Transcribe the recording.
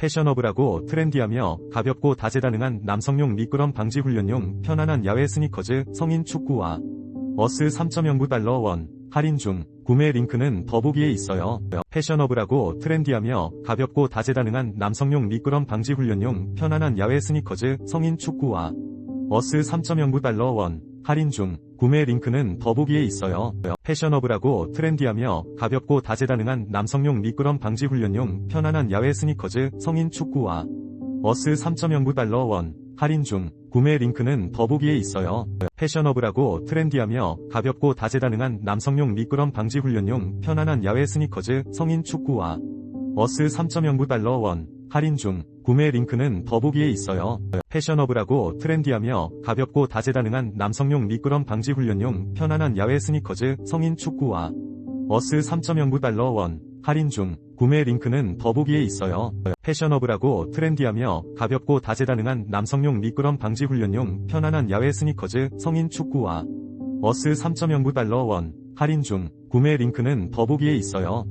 패셔너블하고 트렌디하며 가볍고 다재다능한 남성용 미끄럼 방지 훈련용 편안한 야외 스니커즈 성인 축구화 어스 3.09 달러 원 할인 중 구매 링크는 더보기에 있어요. 패셔너블하고 트렌디하며 가볍고 다재다능한 남성용 미끄럼 방지 훈련용 편안한 야외 스니커즈 성인 축구화 어스 3.09 달러 원 할인 중 구매 링크는 더보기에 있어요. 패셔너블하고 트렌디하며 가볍고 다재다능한 남성용 미끄럼 방지 훈련용 편안한 야외 스니커즈 성인 축구화 어스 3.09 달러 원 할인 중 구매 링크는 더보기에 있어요. 패셔너블하고 트렌디하며 가볍고 다재다능한 남성용 미끄럼 방지 훈련용 편안한 야외 스니커즈 성인 축구화 어스 3.09 달러 원 할인 중 구매 링크는 더보기에 있어요. 패셔너블하고 트렌디하며 가볍고 다재다능한 남성용 미끄럼 방지 훈련용 편안한 야외 스니커즈 성인 축구화 어스 3.09 달러 원 할인 중 구매 링크는 더보기에 있어요. 패셔너블하고 트렌디하며 가볍고 다재다능한 남성용 미끄럼 방지 훈련용 편안한 야외 스니커즈 성인 축구화 어스 3.09 달러 원 할인 중 구매 링크는 더보기에 있어요.